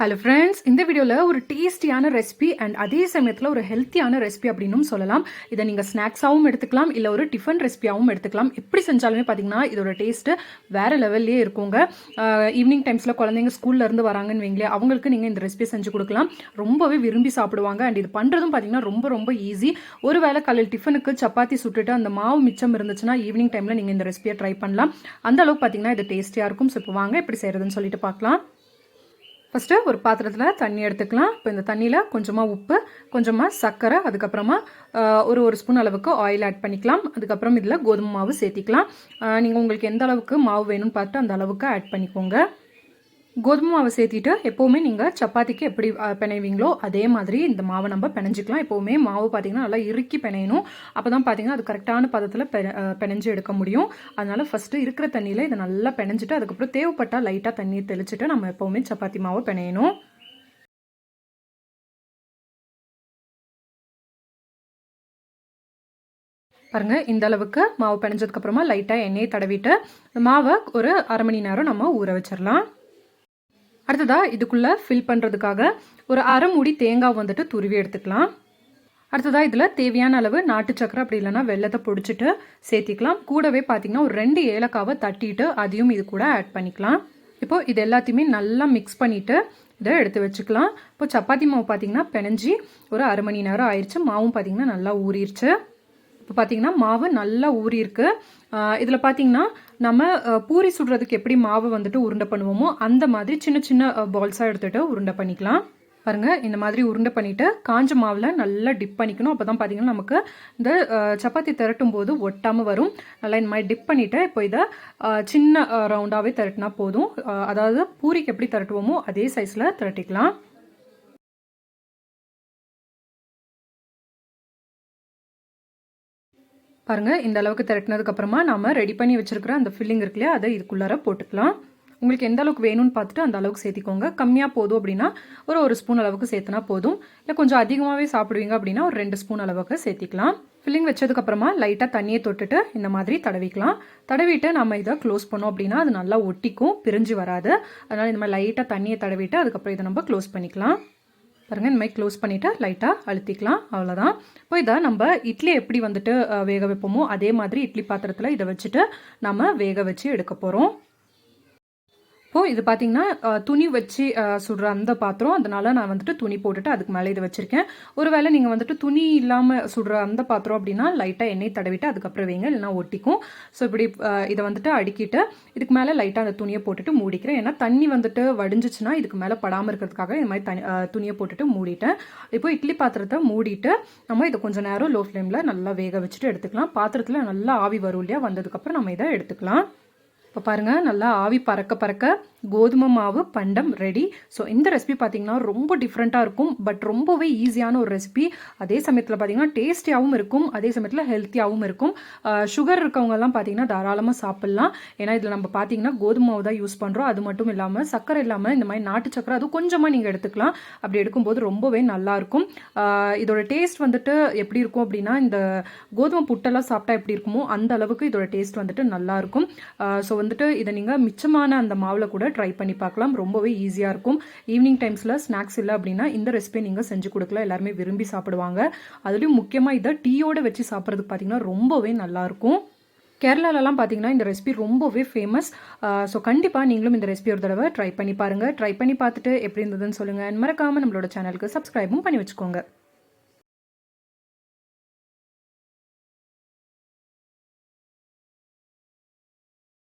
Hello friends இந்த வீடியோவில் ஒரு டேஸ்டியான ரெசிபி அண்ட் அதே சமயத்தில் ஒரு ஹெல்த்தியான ரெசிபி அப்படின்னும் சொல்லலாம். இதை நீங்கள் ஸ்நாக்ஸாகவும் எடுத்துக்கலாம் இல்லை ஒரு டிஃபன் ரெசிபியாகவும் எடுத்துக்கலாம். எப்படி செஞ்சாலுமே பார்த்தீங்கன்னா இதோட டேஸ்ட்டு வேறு லெவல்லே இருக்குங்க. ஈவினிங் டைம்ஸில் குழந்தைங்க ஸ்கூல்ல இருந்து வராங்கன்னு வைங்களே அவங்களுக்கு நீங்கள் இந்த ரெசிபி செஞ்சு கொடுக்கலாம். ரொம்பவே விரும்பி சாப்பிடுவாங்க. அண்ட் இது பண்ணுறதும் பார்த்தீங்கன்னா ரொம்ப ரொம்ப ஈஸி ஒரு வேளை காலையில் டிஃபனுக்கு சப்பாத்தி சுட்டுட்டு அந்த மாவு மிச்சம் இருந்துச்சுன்னா ஈவினிங் டைமில் நீங்கள் இந்த ரெசிபியை ட்ரை பண்ணலாம். அந்த அளவுக்கு பார்த்தீங்கன்னா இது டேஸ்டியாக இருக்கும். ஸோ இப்போ வாங்க எப்படி செய்கிறதுன்னு சொல்லிட்டு பார்க்கலாம் ஃபஸ்ட்டு ஒரு பாத்திரத்தில் தண்ணி எடுத்துக்கலாம். இப்போ இந்த தண்ணியில் கொஞ்சமாக உப்பு கொஞ்சமாக சர்க்கரை அதுக்கப்புறமா ஒரு ஒரு ஸ்பூன் அளவுக்கு ஆயில் ஆட் பண்ணிக்கலாம். அதுக்கப்புறம் இதில் கோதுமை மாவு சேர்த்திக்கலாம். நீங்கள் உங்களுக்கு எந்த அளவுக்கு மாவு வேணும்னு பார்த்து அந்த அளவுக்கு ஆட் பண்ணிக்கோங்க. கோதுமை மாவை சேர்த்திட்டு எப்போவுமே நீங்கள் சப்பாத்திக்கு எப்படி பிணைவீங்களோ அதே மாதிரி இந்த மாவை நம்ம பிணைஞ்சிக்கலாம். எப்போவுமே மாவு பார்த்தீங்கன்னா நல்லா இறுக்கி பிணையணும். அப்போ தான் பார்த்தீங்கன்னா அது கரெக்டான பதத்தில் பிணைஞ்சு எடுக்க முடியும். அதனால் ஃபஸ்ட்டு இருக்கிற தண்ணியில் இதை நல்லா பிணைஞ்சிட்டு அதுக்கப்புறம் தேவைப்பட்டால் லைட்டாக தண்ணியை தெளிச்சுட்டு நம்ம எப்போவுமே சப்பாத்தி மாவை பிணையணும். பாருங்க இந்த அளவுக்கு மாவு பிணைஞ்சதுக்கப்புறமா லைட்டாக எண்ணெயை தடவிட்டு மாவை ஒரு அரை மணி நேரம் நம்ம ஊற வச்சிடலாம் அடுத்ததாக இதுக்குள்ளே ஃபில் பண்ணுறதுக்காக ஒரு அரை மூடி தேங்காய் வந்துட்டு துருவி எடுத்துக்கலாம். அடுத்ததாக இதில் தேவையான அளவு நாட்டு சக்கரை அப்படி இல்லைன்னா வெள்ளத்தை பொடிச்சிட்டு சேர்த்திக்கலாம். கூடவே பார்த்திங்கன்னா ஒரு ரெண்டு ஏலக்காவை தட்டிட்டு அதையும் இது கூட ஆட் பண்ணிக்கலாம். இப்போ இது எல்லாத்தையுமே நல்லா மிக்ஸ் பண்ணிவிட்டு இதை எடுத்து வச்சுக்கலாம். இப்போ சப்பாத்தி மாவு பார்த்தீங்கன்னா பிணைஞ்சி ஒரு அரை மணி நேரம் ஆயிடுச்சு மாவும் பார்த்தீங்கன்னா நல்லா ஊறிடுச்சு இப்போ பார்த்தீங்கன்னா மாவு நல்லா ஊறியிருக்கு. இதில் பார்த்தீங்கன்னா நம்ம பூரி சுடுறதுக்கு எப்படி மாவு வந்துட்டு உருண்டை பண்ணுவோமோ அந்த மாதிரி சின்ன சின்ன பால்ஸாக எடுத்துகிட்டு உருண்டை பண்ணிக்கலாம். பாருங்கள் இந்த மாதிரி உருண்டை பண்ணிவிட்டு காஞ்ச மாவில் நல்லா டிப் பண்ணிக்கணும். அப்போ தான் பார்த்தீங்கன்னா நமக்கு இந்த சப்பாத்தி திரட்டும் போது ஒட்டாமல் வரும். நல்லா இந்த மாதிரி டிப் பண்ணிவிட்டு இப்போ இதை சின்ன ரவுண்டாகவே திரட்டினா போதும். அதாவது பூரிக்கு எப்படி திரட்டுவோமோ அதே சைஸில் திரட்டிக்கலாம். பாருங்கள் இந்த அளவுக்கு திரட்டினதுக்கப்புறமா நம்ம ரெடி பண்ணி வச்சுருக்கிற அந்த ஃபில்லிங் இருக்கு இல்லையா அதை இதுக்குள்ளார போட்டுக்கலாம். உங்களுக்கு எந்த அளவுக்கு வேணும்னு பார்த்துட்டு அந்த அளவுக்கு சேர்த்திக்கோங்க. கம்மியாக போதும் அப்படின்னா ஒரு ஒரு ஸ்பூன் அளவுக்கு சேர்த்துனா போதும். இல்லை கொஞ்சம் அதிகமாகவே சாப்பிடுவீங்க அப்படின்னா ஒரு ரெண்டு ஸ்பூன் அளவுக்கு சேர்த்திக்கலாம். ஃபில்லிங் வச்சதுக்கப்புறமா லைட்டாக தண்ணியை தொட்டுட்டு இந்த மாதிரி தடவிக்கலாம். தடவிட்டு நம்ம இதை க்ளோஸ் பண்ணோம் அப்படின்னா அது நல்லா ஒட்டிக்கும் பிரிஞ்சு வராது. அதனால் இந்த மாதிரி லைட்டாக தண்ணியை தடவிட்டு அதுக்கப்புறம் இதை நம்ம க்ளோஸ் பண்ணிக்கலாம். பாருங்கள் இந்த மாதிரி க்ளோஸ் பண்ணிவிட்டு லைட்டாக அழுத்திக்கலாம். அவ்வளோதான் இப்போ இதை நம்ம இட்லி எப்படி வந்துட்டு வேக வைப்போமோ அதே மாதிரி இட்லி பாத்திரத்தில் இதை வச்சுட்டு நம்ம வேக வச்சு எடுக்க போகிறோம் இப்போது இது பார்த்தீங்கன்னா துணி வச்சு சுடுற அந்த பாத்திரம். அதனால நான் வந்துட்டு துணி போட்டுட்டு அதுக்கு மேலே இதை வச்சுருக்கேன். ஒருவேளை நீங்கள் வந்துட்டு துணி இல்லாமல் சுடுற அந்த பாத்திரம் அப்படின்னா லைட்டாக எண்ணெய் தடவிட்டு அதுக்கப்புறம் வைங்க இல்லைன்னா ஒட்டிக்கும். ஸோ இப்படி இதை வந்துட்டு அடுக்கிட்டு இதுக்கு மேலே லைட்டாக அந்த துணியை போட்டுட்டு மூடிக்கிறேன். ஏன்னா தண்ணி வந்துட்டு வடிஞ்சிச்சுன்னா இதுக்கு மேலே படாமல் இருக்கிறதுக்காக இந்த மாதிரி தனி துணியை போட்டுட்டு மூடிட்டேன். இப்போ இட்லி பாத்திரத்தை மூடிட்டு நம்ம இதை கொஞ்சம் நேரம் லோ ஃப்ளேமில் நல்லா வேக வச்சுட்டு எடுத்துக்கலாம். பாத்திரத்தில் நல்லா ஆவி வரும் இல்லையா வந்ததுக்கப்புறம் நம்ம இதை எடுத்துக்கலாம். இப்போ பாருங்கள் நல்லா ஆவி பறக்க பறக்க கோதுமை மாவு பண்டம் ரெடி ஸோ இந்த ரெசிபி பார்த்தீங்கன்னா ரொம்ப டிஃப்ரெண்ட்டாக இருக்கும். பட் ரொம்பவே ஈஸியான ஒரு ரெசிபி அதே சமயத்தில் பார்த்தீங்கன்னா டேஸ்டியாகவும் இருக்கும். அதே சமயத்தில் ஹெல்த்தியாகவும் இருக்கும். சுகர் இருக்கவங்கெல்லாம் பார்த்தீங்கன்னா தாராளமாக சாப்பிட்லாம். ஏன்னா இதில் நம்ம பார்த்தீங்கன்னா கோதுமை மாவு தான் யூஸ் பண்ணுறோம் அது மட்டும் இல்லாமல் சக்கரை இல்லாமல் இந்த மாதிரி நாட்டு சக்கரை அது கொஞ்சமாக நீங்கள் எடுத்துக்கலாம். அப்படி எடுக்கும்போது ரொம்பவே நல்லாயிருக்கும் இதோட டேஸ்ட் வந்துட்டு எப்படி இருக்கும் அப்படின்னா இந்த கோதுமை புட்டெல்லாம் சாப்பிட்டா எப்படி இருக்குமோ அந்த அளவுக்கு இதோட டேஸ்ட் வந்துட்டு நல்லாயிருக்கும் ஸோ வந்துட்டு இதை நீங்கள் மிச்சமான அந்த மாவில் கூட ட்ரை பண்ணி பார்க்கலாம். ரொம்பவே ஈஸியாக இருக்கும். ஈவினிங் டைம்ஸில் ஸ்நாக்ஸ் இல்லை அப்படின்னா இந்த ரெசிபியை நீங்கள் செஞ்சு கொடுக்கலாம். எல்லாருமே விரும்பி சாப்பிடுவாங்க. அதுலேயும் முக்கியமாக இதை டீயோடு வச்சு சாப்பிட்றதுக்கு பார்த்தீங்கன்னா ரொம்பவே நல்லாயிருக்கும் கேரளாலலாம் பார்த்தீங்கன்னா இந்த ரெசிபி ரொம்பவே ஃபேமஸ் ஸோ கண்டிப்பாக நீங்களும் இந்த ரெசிபி ஒரு தடவை ட்ரை பண்ணி பாருங்கள் ட்ரை பண்ணி பார்த்துட்டு எப்படி இருந்ததுன்னு சொல்லுங்கள் மறக்காமல் நம்மளோட சேனலுக்கு சப்ஸ்கிரைபும் பண்ணி வச்சுக்கோங்க.